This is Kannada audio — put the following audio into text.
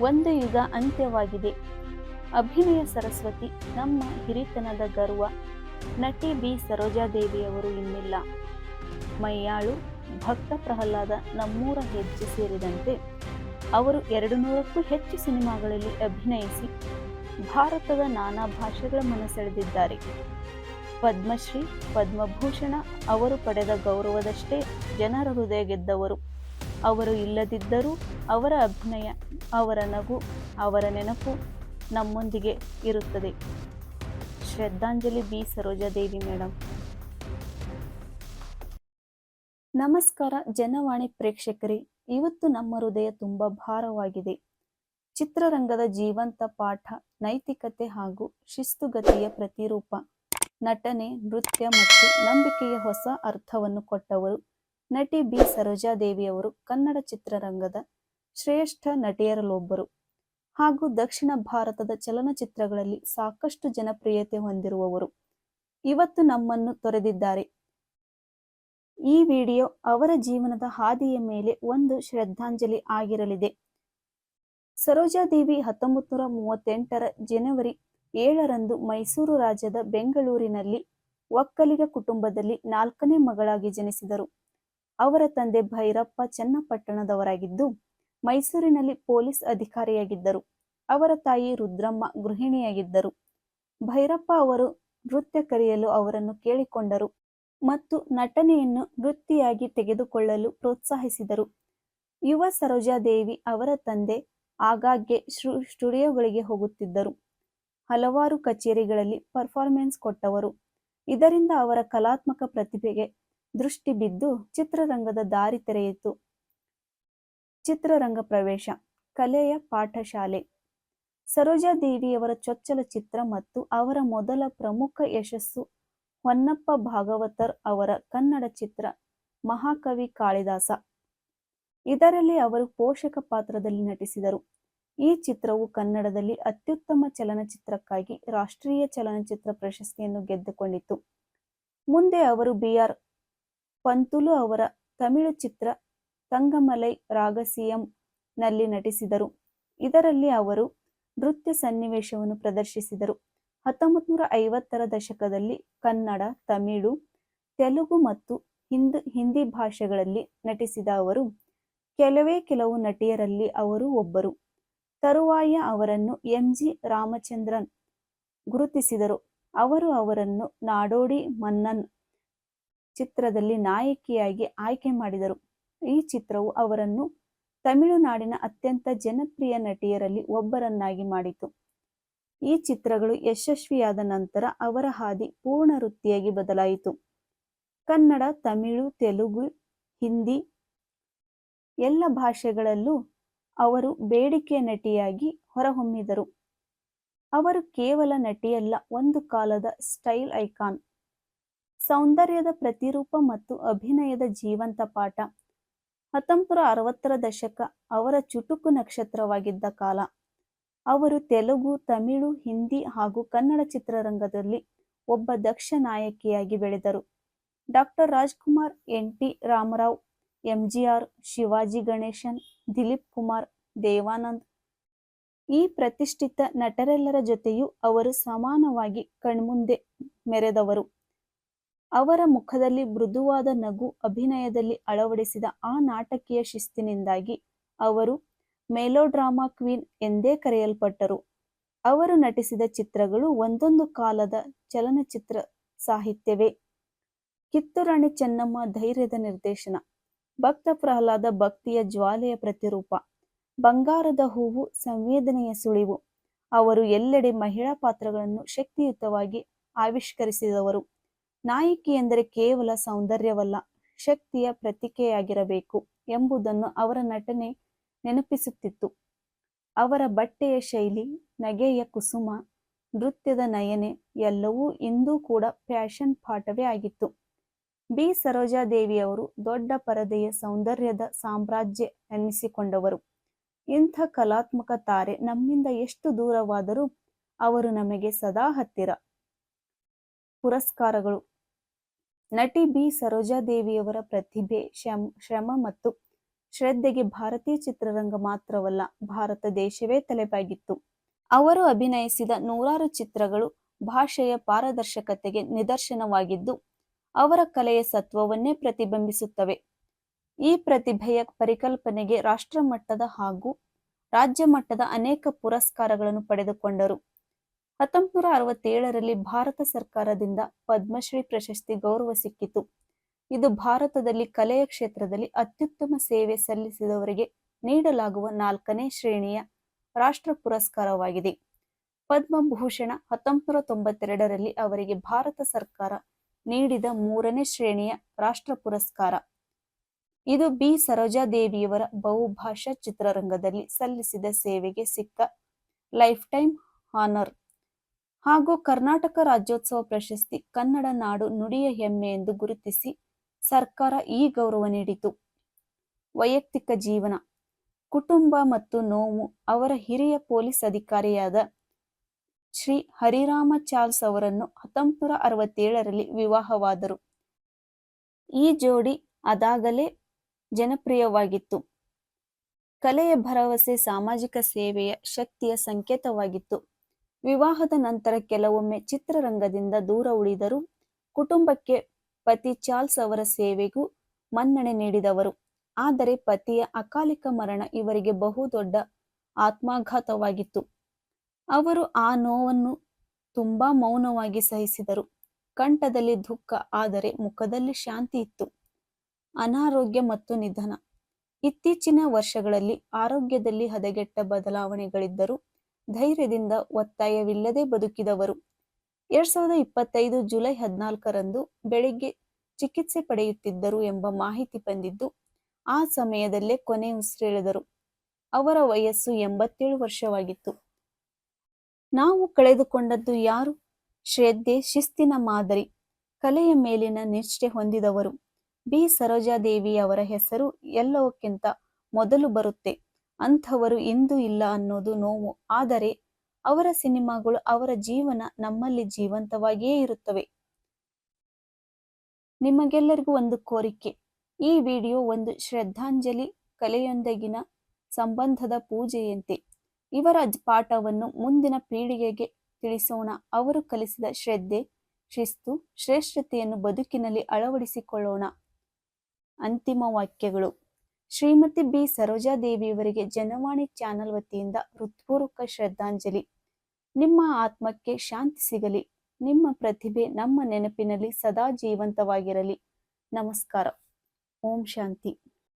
ಒಂದು ಯುಗ ಅಂತ್ಯವಾಗಿದೆ. ಅಭಿನಯ ಸರಸ್ವತಿ ನಮ್ಮ ಹಿರಿತನದ ಗರ್ವ. ನಟಿ ಬಿ. ಸರೋಜಾದೇವಿಯವರು ಇನ್ನಿಲ್ಲ. ಮೈಯಾಳು, ಭಕ್ತ ಪ್ರಹ್ಲಾದ ನಮ್ಮೂರ ಹೆಜ್ಜೆ ಸೇರಿದಂತೆ ಅವರು ಎರಡು ನೂರಕ್ಕೂ ಹೆಚ್ಚು ಸಿನಿಮಾಗಳಲ್ಲಿ ಅಭಿನಯಿಸಿ ಭಾರತದ ನಾನಾ ಭಾಷೆಗಳ ಮನಸೆಳೆದಿದ್ದಾರೆ. ಪದ್ಮಶ್ರೀ, ಪದ್ಮಭೂಷಣ ಅವರು ಪಡೆದ ಗೌರವದಷ್ಟೇ ಜನರ ಹೃದಯ ಗೆದ್ದವರು. ಅವರು ಇಲ್ಲದಿದ್ದರೂ ಅವರ ಅಭಿನಯ, ಅವರ ನಗು, ಅವರ ನೆನಪು ನಮ್ಮೊಂದಿಗೆ ಇರುತ್ತದೆ. ಶ್ರದ್ಧಾಂಜಲಿ ಬಿ ಸರೋಜಾದೇವಿ ಮೇಡಮ್ ನಮಸ್ಕಾರ ಜನವಾಣಿ ಪ್ರೇಕ್ಷಕರೇ, ಇವತ್ತು ನಮ್ಮ ಹೃದಯ ತುಂಬ ಭಾರವಾಗಿದೆ. ಚಿತ್ರರಂಗದ ಜೀವಂತ ಪಾಠ, ನೈತಿಕತೆ ಹಾಗೂ ಶಿಸ್ತುಗತಿಯ ಪ್ರತಿರೂಪ, ನಟನೆ, ನೃತ್ಯ ಮತ್ತು ನಂಬಿಕೆಯ ಹೊಸ ಅರ್ಥವನ್ನು ಕೊಟ್ಟವರು ನಟಿ ಬಿ. ಸರೋಜಾದೇವಿಯವರು ಕನ್ನಡ ಚಿತ್ರರಂಗದ ಶ್ರೇಷ್ಠ ನಟಿಯರಲ್ಲೊಬ್ಬರು. ಹಾಗೂ ದಕ್ಷಿಣ ಭಾರತದ ಚಲನಚಿತ್ರಗಳಲ್ಲಿ ಸಾಕಷ್ಟು ಜನಪ್ರಿಯತೆ ಹೊಂದಿರುವವರು. ಇವತ್ತು ನಮ್ಮನ್ನು ತೊರೆದಿದ್ದಾರೆ. ಈ ವಿಡಿಯೋ ಅವರ ಜೀವನದ ಹಾದಿಯ ಮೇಲೆ ಒಂದು ಶ್ರದ್ಧಾಂಜಲಿ ಆಗಿರಲಿದೆ. ಸರೋಜಾದೇವಿ ಹತ್ತೊಂಬತ್ತು ನೂರ ಮೂವತ್ತೆಂಟರ ಜನವರಿ ಏಳರಂದು ಮೈಸೂರು ರಾಜ್ಯದ ಬೆಂಗಳೂರಿನಲ್ಲಿ ಒಕ್ಕಲಿಗ ಕುಟುಂಬದಲ್ಲಿ ನಾಲ್ಕನೇ ಮಗಳಾಗಿ ಜನಿಸಿದರು. ಅವರ ತಂದೆ ಭೈರಪ್ಪ ಚನ್ನಪಟ್ಟಣದವರಾಗಿದ್ದು, ಮೈಸೂರಿನಲ್ಲಿ ಪೊಲೀಸ್ ಅಧಿಕಾರಿಯಾಗಿದ್ದರು. ಅವರ ತಾಯಿ ರುದ್ರಮ್ಮ ಗೃಹಿಣಿಯಾಗಿದ್ದರು. ಭೈರಪ್ಪ ಅವರು ನೃತ್ಯ ಕರೆಯಲು ಅವರನ್ನು ಕೇಳಿಕೊಂಡರು ಮತ್ತು ನಟನೆಯನ್ನು ವೃತ್ತಿಯಾಗಿ ತೆಗೆದುಕೊಳ್ಳಲು ಪ್ರೋತ್ಸಾಹಿಸಿದರು. ಯುವ ಸರೋಜಾದೇವಿ ಅವರ ತಂದೆ ಆಗಾಗ್ಗೆ ಸ್ಟುಡಿಯೋಗಳಿಗೆ ಹೋಗುತ್ತಿದ್ದರು. ಹಲವಾರು ಕಚೇರಿಗಳಲ್ಲಿ ಪರ್ಫಾರ್ಮೆನ್ಸ್ ಕೊಟ್ಟವರು. ಇದರಿಂದ ಅವರ ಕಲಾತ್ಮಕ ಪ್ರತಿಭೆಗೆ ದೃಷ್ಟಿ ಬಿದ್ದು ಚಿತ್ರರಂಗದ ದಾರಿ ತೆರೆಯಿತು. ಚಿತ್ರರಂಗ ಪ್ರವೇಶ, ಕಲೆಯ ಪಾಠಶಾಲೆ. ಸರೋಜಾದೇವಿಯವರ ಚೊಚ್ಚಲ ಚಿತ್ರ ಮತ್ತು ಅವರ ಮೊದಲ ಪ್ರಮುಖ ಯಶಸ್ಸು ಹೊನ್ನಪ್ಪ ಭಾಗವತರ್ ಅವರ ಕನ್ನಡ ಚಿತ್ರ ಮಹಾಕವಿ ಕಾಳಿದಾಸ. ಇದರಲ್ಲಿ ಅವರು ಪೋಷಕ ಪಾತ್ರದಲ್ಲಿ ನಟಿಸಿದರು. ಈ ಚಿತ್ರವು ಕನ್ನಡದಲ್ಲಿ ಅತ್ಯುತ್ತಮ ಚಲನಚಿತ್ರಕ್ಕಾಗಿ ರಾಷ್ಟ್ರೀಯ ಚಲನಚಿತ್ರ ಪ್ರಶಸ್ತಿಯನ್ನು ಗೆದ್ದುಕೊಂಡಿತು. ಮುಂದೆ ಅವರು ಬಿ ಆರ್ ಪಂತುಲು ಅವರ ತಮಿಳು ಚಿತ್ರ ತಂಗಮಲೈ ರಾಗಸಿಯಂ ನಲ್ಲಿ ನಟಿಸಿದರು. ಇದರಲ್ಲಿ ಅವರು ನೃತ್ಯ ಸನ್ನಿವೇಶವನ್ನು ಪ್ರದರ್ಶಿಸಿದರು. ಹತ್ತೊಂಬತ್ತು ನೂರ ಐವತ್ತರ ದಶಕದಲ್ಲಿ ಕನ್ನಡ, ತಮಿಳು, ತೆಲುಗು ಮತ್ತು ಹಿಂದ್, ಹಿಂದಿ ಭಾಷೆಗಳಲ್ಲಿ ನಟಿಸಿದ ಅವರು, ಕೆಲವೇ ಕೆಲವು ನಟಿಯರಲ್ಲಿ ಅವರು ಒಬ್ಬರು. ತರುವಾಯ ಅವರನ್ನು ಎಂ. ಜಿ. ರಾಮಚಂದ್ರನ್ ಗುರುತಿಸಿದರು. ಅವರು ಅವರನ್ನು ನಾಡೋಡಿ ಮನ್ನನ್ ಚಿತ್ರದಲ್ಲಿ ನಾಯಕಿಯಾಗಿ ಆಯ್ಕೆ ಮಾಡಿದರು. ಈ ಚಿತ್ರವು ಅವರನ್ನು ತಮಿಳುನಾಡಿನ ಅತ್ಯಂತ ಜನಪ್ರಿಯ ನಟಿಯರಲ್ಲಿ ಒಬ್ಬರನ್ನಾಗಿ ಮಾಡಿತು. ಈ ಚಿತ್ರಗಳು ಯಶಸ್ವಿಯಾದ ನಂತರ ಅವರ ಹಾದಿ ಪೂರ್ಣ ವೃತ್ತಿಯಾಗಿ ಬದಲಾಯಿತು. ಕನ್ನಡ, ತಮಿಳು, ತೆಲುಗು, ಹಿಂದಿ ಎಲ್ಲ ಭಾಷೆಗಳಲ್ಲೂ ಅವರು ಬೇಡಿಕೆಯ ನಟಿಯಾಗಿ ಹೊರಹೊಮ್ಮಿದರು. ಅವರು ಕೇವಲ ನಟಿಯಲ್ಲ, ಒಂದು ಕಾಲದ ಸ್ಟೈಲ್ ಐಕಾನ್. ಸೌಂದರ್ಯದ ಪ್ರತಿರೂಪ ಮತ್ತು ಅಭಿನಯದ ಜೀವಂತ ಪಾಠ. ಹತ್ತೊಂಬತ್ತು ಅರವತ್ತರ ದಶಕ ಅವರ ಚುಟುಕು ನಕ್ಷತ್ರವಾಗಿದ್ದ ಕಾಲ. ಅವರು ತೆಲುಗು, ತಮಿಳು, ಹಿಂದಿ ಹಾಗೂ ಕನ್ನಡ ಚಿತ್ರರಂಗದಲ್ಲಿ ಒಬ್ಬ ದಕ್ಷ ನಾಯಕಿಯಾಗಿ ಬೆಳೆದರು. Doctor Rajkumar, N. T. Rama Rao MGR Sivaji Ganesan, Dilip Kumar Dev Anand ಈ ಪ್ರತಿಷ್ಠಿತ ನಟರೆಲ್ಲರ ಜೊತೆಯೂ ಅವರು ಸಮಾನವಾಗಿ ಕಣ್ಮುಂದೆ ಮೆರೆದವರು. ಅವರ ಮುಖದಲ್ಲಿ ಮೃದುವಾದ ನಗು ಅಭಿನಯದಲ್ಲಿ ಅಳವಡಿಸಿದ ಆ ನಾಟಕೀಯ ಶಿಸ್ತಿನಿಂದಾಗಿ ಅವರು ಮೆಲೋಡ್ರಾಮಾ ಕ್ವೀನ್ ಎಂದೇ ಕರೆಯಲ್ಪಟ್ಟರು. ಅವರು ನಟಿಸಿದ ಚಿತ್ರಗಳು ಒಂದೊಂದು ಕಾಲದ ಚಲನಚಿತ್ರ ಸಾಹಿತ್ಯವೇ. ಕಿತ್ತೂರಾಣಿ ಚೆನ್ನಮ್ಮ ಧೈರ್ಯದ ನಿರ್ದೇಶನ. ಭಕ್ತ ಪ್ರಹ್ಲಾದ ಭಕ್ತಿಯ ಜ್ವಾಲೆಯ ಪ್ರತಿರೂಪ. ಬಂಗಾರದ ಹೂವು ಸಂವೇದನೆಯ ಸುಳಿವು. ಅವರು ಎಲ್ಲೆಡೆ ಮಹಿಳಾ ಪಾತ್ರಗಳನ್ನು ಶಕ್ತಿಯುತವಾಗಿ ಆವಿಷ್ಕರಿಸಿದವರು. ನಾಯಕಿ ಎಂದರೆ ಕೇವಲ ಸೌಂದರ್ಯವಲ್ಲ, ಶಕ್ತಿಯ ಪ್ರತಿಕೆಯಾಗಿರಬೇಕು ಎಂಬುದನ್ನು ಅವರ ನಟನೆ ನೆನಪಿಸುತ್ತಿತ್ತು. ಅವರ ಬಟ್ಟೆಯ ಶೈಲಿ, ನಗೆಯ ಕುಸುಮ, ನೃತ್ಯದ ನಯನೆ ಎಲ್ಲವೂ ಇಂದೂ ಕೂಡ ಫ್ಯಾಷನ್ ಪಾಠವೇ ಆಗಿತ್ತು. ಬಿ. ಸರೋಜಾದೇವಿಯವರು ದೊಡ್ಡ ಪರದೆಯ ಸೌಂದರ್ಯದ ಸಾಮ್ರಾಜ್ಯ ಎನ್ನಿಸಿಕೊಂಡವರು ಇಂಥ ಕಲಾತ್ಮಕ ತಾರೆ ನಮ್ಮಿಂದ ಎಷ್ಟು ದೂರವಾದರೂ ಅವರು ನಮಗೆ ಸದಾ ಹತ್ತಿರ. ಪುರಸ್ಕಾರಗಳು. ನಟಿ ಬಿ. ಸರೋಜಾದೇವಿಯವರ ಪ್ರತಿಭೆ ಶ್ರಮ ಮತ್ತು ಶ್ರದ್ಧೆಗೆ ಭಾರತೀಯ ಚಿತ್ರರಂಗ ಮಾತ್ರವಲ್ಲ, ಭಾರತ ದೇಶವೇ ತಲೆಬಾಗಿತ್ತು. ಅವರು ಅಭಿನಯಿಸಿದ ನೂರಾರು ಚಿತ್ರಗಳು ಭಾಷೆಯ ಪಾರದರ್ಶಕತೆಗೆ ನಿದರ್ಶನವಾಗಿದ್ದು, ಅವರ ಕಲೆಯ ಸತ್ವವನ್ನೇ ಪ್ರತಿಬಿಂಬಿಸುತ್ತವೆ. ಈ ಪ್ರತಿಭೆಯ ಪರಿಕಲ್ಪನೆಗೆ ರಾಷ್ಟ್ರಮಟ್ಟದ ಹಾಗೂ ರಾಜ್ಯ ಮಟ್ಟದ ಅನೇಕ ಪುರಸ್ಕಾರಗಳನ್ನು ಪಡೆದುಕೊಂಡರು. ಹತ್ತೊಂಬತ್ತು ನೂರ ಅರವತ್ತೇಳರಲ್ಲಿ ಭಾರತ ಸರ್ಕಾರದಿಂದ ಪದ್ಮಶ್ರೀ ಪ್ರಶಸ್ತಿ ಗೌರವ ಸಿಕ್ಕಿತು. ಇದು ಭಾರತದಲ್ಲಿ ಕಲೆಯ ಕ್ಷೇತ್ರದಲ್ಲಿ ಅತ್ಯುತ್ತಮ ಸೇವೆ ಸಲ್ಲಿಸಿದವರಿಗೆ ನೀಡಲಾಗುವ ನಾಲ್ಕನೇ ಶ್ರೇಣಿಯ ರಾಷ್ಟ್ರ ಪುರಸ್ಕಾರವಾಗಿದೆ. ಪದ್ಮಭೂಷಣ ಹತ್ತೊಂಬತ್ತು ನೂರ ತೊಂಬತ್ತೆರಡರಲ್ಲಿ ಅವರಿಗೆ ಭಾರತ ಸರ್ಕಾರ ನೀಡಿದ ಮೂರನೇ ಶ್ರೇಣಿಯ ರಾಷ್ಟ್ರ ಪುರಸ್ಕಾರ. ಇದು ಬಿ. ಸರೋಜಾದೇವಿಯವರ ಬಹುಭಾಷಾ ಚಿತ್ರರಂಗದಲ್ಲಿ ಸಲ್ಲಿಸಿದ ಸೇವೆಗೆ ಸಿಕ್ಕ ಲೈಫ್ ಟೈಮ್ ಹಾನರ್. ಹಾಗೂ ಕರ್ನಾಟಕ ರಾಜ್ಯೋತ್ಸವ ಪ್ರಶಸ್ತಿ ಕನ್ನಡ ನಾಡು ನುಡಿಯ ಹೆಮ್ಮೆ ಎಂದು ಗುರುತಿಸಿ ಸರ್ಕಾರ ಈ ಗೌರವ ನೀಡಿತು. ವೈಯಕ್ತಿಕ ಜೀವನ, ಕುಟುಂಬ ಮತ್ತು ನೋವು ಅವರ ಹಿರಿಯ ಪೊಲೀಸ್ ಅಧಿಕಾರಿಯಾದ ಶ್ರೀ ಹರಿರಾಮ ಚಾರ್ಲ್ಸ್ ಅವರನ್ನು ಹತ್ತೊಂಬತ್ತು ನೂರ ಅರವತ್ತೇಳರಲ್ಲಿ ವಿವಾಹವಾದರು. ಈ ಜೋಡಿ ಅದಾಗಲೇ ಜನಪ್ರಿಯವಾಗಿತ್ತು. ಕಲೆಯ ಭರವಸೆ, ಸಾಮಾಜಿಕ ಸೇವೆಯ ಶಕ್ತಿಯ ಸಂಕೇತವಾಗಿತ್ತು. ವಿವಾಹದ ನಂತರ ಕೆಲವೊಮ್ಮೆ ಚಿತ್ರರಂಗದಿಂದ ದೂರ ಉಳಿದರು ಕುಟುಂಬಕ್ಕೆ ಪತಿ ಚಾರ್ಲ್ಸ್ ಅವರ ಸೇವೆಗೂ ಮನ್ನಣೆ ನೀಡಿದವರು. ಆದರೆ ಪತಿಯ ಅಕಾಲಿಕ ಮರಣ ಇವರಿಗೆ ಬಹುದೊಡ್ಡ ಆತ್ಮಾಘಾತವಾಗಿತ್ತು. ಅವರು ಆ ನೋವನ್ನು ತುಂಬಾ ಮೌನವಾಗಿ ಸಹಿಸಿದರು. ಕಂಠದಲ್ಲಿ ದುಃಖ, ಆದರೆ ಮುಖದಲ್ಲಿ ಶಾಂತಿ ಇತ್ತು. ಅನಾರೋಗ್ಯ ಮತ್ತು ನಿಧನ. ಇತ್ತೀಚಿನ ವರ್ಷಗಳಲ್ಲಿ ಆರೋಗ್ಯದಲ್ಲಿ ಹದಗೆಟ್ಟ ಬದಲಾವಣೆಗಳಿದ್ದರೂ ಧೈರ್ಯದಿಂದ ಒತ್ತಾಯವಿಲ್ಲದೆ ಬದುಕಿದವರು. ಎರಡ್ ಸಾವಿರದ ಇಪ್ಪತ್ತೈದು ಜುಲೈ ಹದಿನಾಲ್ಕರಂದು ಬೆಳಿಗ್ಗೆ ಚಿಕಿತ್ಸೆ ಪಡೆಯುತ್ತಿದ್ದರು ಎಂಬ ಮಾಹಿತಿ ಬಂದಿದ್ದು, ಆ ಸಮಯದಲ್ಲೇ ಕೊನೆ ಉಸಿರೆಳೆದರು. ಅವರ ವಯಸ್ಸು ಎಂಬತ್ತೇಳು ವರ್ಷವಾಗಿತ್ತು. ನಾವು ಕಳೆದುಕೊಂಡದ್ದು ಯಾರು? ಶ್ರದ್ಧೆ, ಶಿಸ್ತಿನ ಮಾದರಿ, ಕಲೆಯ ಮೇಲಿನ ನಿಷ್ಠೆ ಹೊಂದಿದವರು. ಬಿ. ಸರೋಜಾದೇವಿ ಅವರ ಹೆಸರು ಎಲ್ಲವಕ್ಕಿಂತ ಮೊದಲು ಬರುತ್ತೆ. ಅಂಥವರು ಇಂದು ಇಲ್ಲ ಅನ್ನೋದು ನೋವು. ಆದರೆ ಅವರ ಸಿನಿಮಾಗಳು ಅವರ ಜೀವನ ನಮ್ಮಲ್ಲಿ ಜೀವಂತವಾಗಿಯೇ ಇರುತ್ತವೆ. ನಿಮಗೆಲ್ಲರಿಗೂ ಒಂದು ಕೋರಿಕೆ. ಈ ವಿಡಿಯೋ ಒಂದು ಶ್ರದ್ಧಾಂಜಲಿ ಕಲೆಯೊಂದಿಗಿನ ಸಂಬಂಧದ ಪೂಜೆಯಂತೆ. ಇವರ ಪಾಠವನ್ನು ಮುಂದಿನ ಪೀಳಿಗೆಗೆ ತಿಳಿಸೋಣ. ಅವರು ಕಲಿಸಿದ ಶ್ರದ್ಧೆ, ಶಿಸ್ತು, ಶ್ರೇಷ್ಠತೆಯನ್ನು ಬದುಕಿನಲ್ಲಿ ಅಳವಡಿಸಿಕೊಳ್ಳೋಣ. ಅಂತಿಮ ವಾಕ್ಯಗಳು. ಶ್ರೀಮತಿ ಬಿ. ಸರೋಜಾದೇವಿಯವರಿಗೆ ಜನವಾಣಿ ಚಾನೆಲ್ ವತಿಯಿಂದ ಹೃತ್ಪೂರ್ವಕ ಶ್ರದ್ಧಾಂಜಲಿ. ನಿಮ್ಮ ಆತ್ಮಕ್ಕೆ ಶಾಂತಿ ಸಿಗಲಿ. ನಿಮ್ಮ ಪ್ರತಿಭೆ ನಮ್ಮ ನೆನಪಿನಲ್ಲಿ ಸದಾ ಜೀವಂತವಾಗಿರಲಿ. ನಮಸ್ಕಾರ. ಓಂ ಶಾಂತಿ.